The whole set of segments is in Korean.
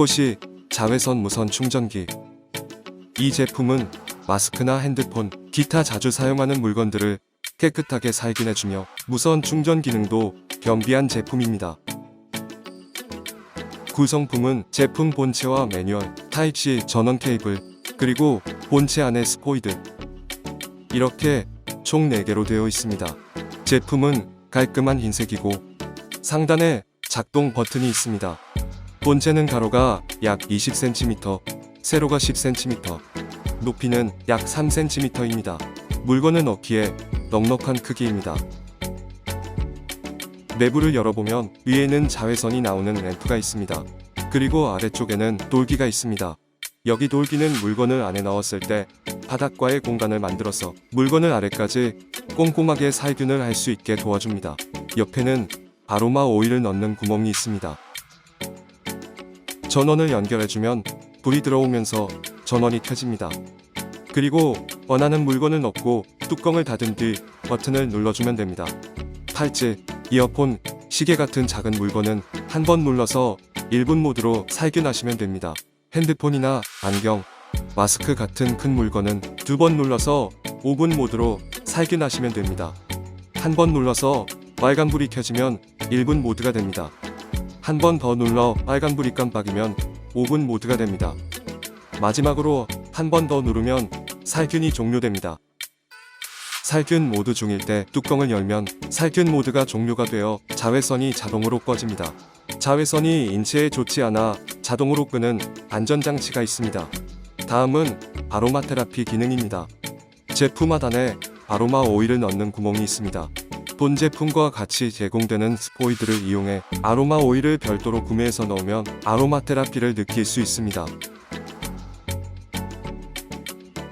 코시 자외선 무선 충전기. 이 제품은 마스크나 핸드폰, 기타 자주 사용하는 물건들을 깨끗하게 살균해주며 무선 충전 기능도 겸비한 제품입니다. 구성품은 제품 본체와 매뉴얼, 타입C 전원 케이블, 그리고 본체 안에 스포이드. 이렇게 총 4개로 되어 있습니다. 제품은 깔끔한 흰색이고 상단에 작동 버튼이 있습니다. 본체는 가로가 약 20cm, 세로가 10cm, 높이는 약 3cm입니다. 물건을 넣기에 넉넉한 크기입니다. 내부를 열어보면 위에는 자외선이 나오는 램프가 있습니다. 그리고 아래쪽에는 돌기가 있습니다. 여기 돌기는 물건을 안에 넣었을 때 바닥과의 공간을 만들어서 물건을 아래까지 꼼꼼하게 살균을 할 수 있게 도와줍니다. 옆에는 아로마 오일을 넣는 구멍이 있습니다. 전원을 연결해주면 불이 들어오면서 전원이 켜집니다. 그리고 원하는 물건을 넣고 뚜껑을 닫은 뒤 버튼을 눌러주면 됩니다. 팔찌, 이어폰, 시계 같은 작은 물건은 한 번 눌러서 1분 모드로 살균하시면 됩니다. 핸드폰이나 안경, 마스크 같은 큰 물건은 두 번 눌러서 5분 모드로 살균하시면 됩니다. 한 번 눌러서 빨간불이 켜지면 1분 모드가 됩니다. 한 번 더 눌러 빨간불이 깜빡이면 5분 모드가 됩니다. 마지막으로 한 번 더 누르면 살균이 종료됩니다. 살균 모드 중일 때 뚜껑을 열면 살균 모드가 종료가 되어 자외선이 자동으로 꺼집니다. 자외선이 인체에 좋지 않아 자동으로 끄는 안전장치가 있습니다. 다음은 아로마 테라피 기능입니다. 제품 하단에 아로마 오일을 넣는 구멍이 있습니다. 본 제품과 같이 제공되는 스포이드를 이용해 아로마 오일을 별도로 구매해서 넣으면 아로마 테라피를 느낄 수 있습니다.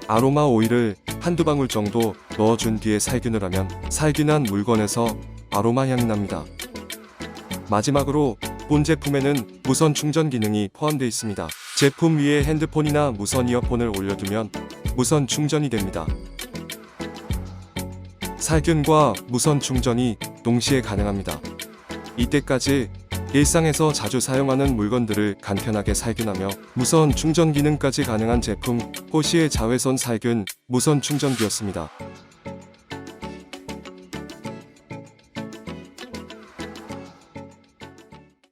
아로마 오일을 한두 방울 정도 넣어준 뒤에 살균을 하면 살균한 물건에서 아로마 향이 납니다. 마지막으로 본 제품에는 무선 충전 기능이 포함되어 있습니다. 제품 위에 핸드폰이나 무선 이어폰을 올려두면 무선 충전이 됩니다. 살균과 무선 충전이 동시에 가능합니다. 이때까지 일상에서 자주 사용하는 물건들을 간편하게 살균하며 무선 충전 기능까지 가능한 제품 호시의 자외선 살균 무선 충전기였습니다.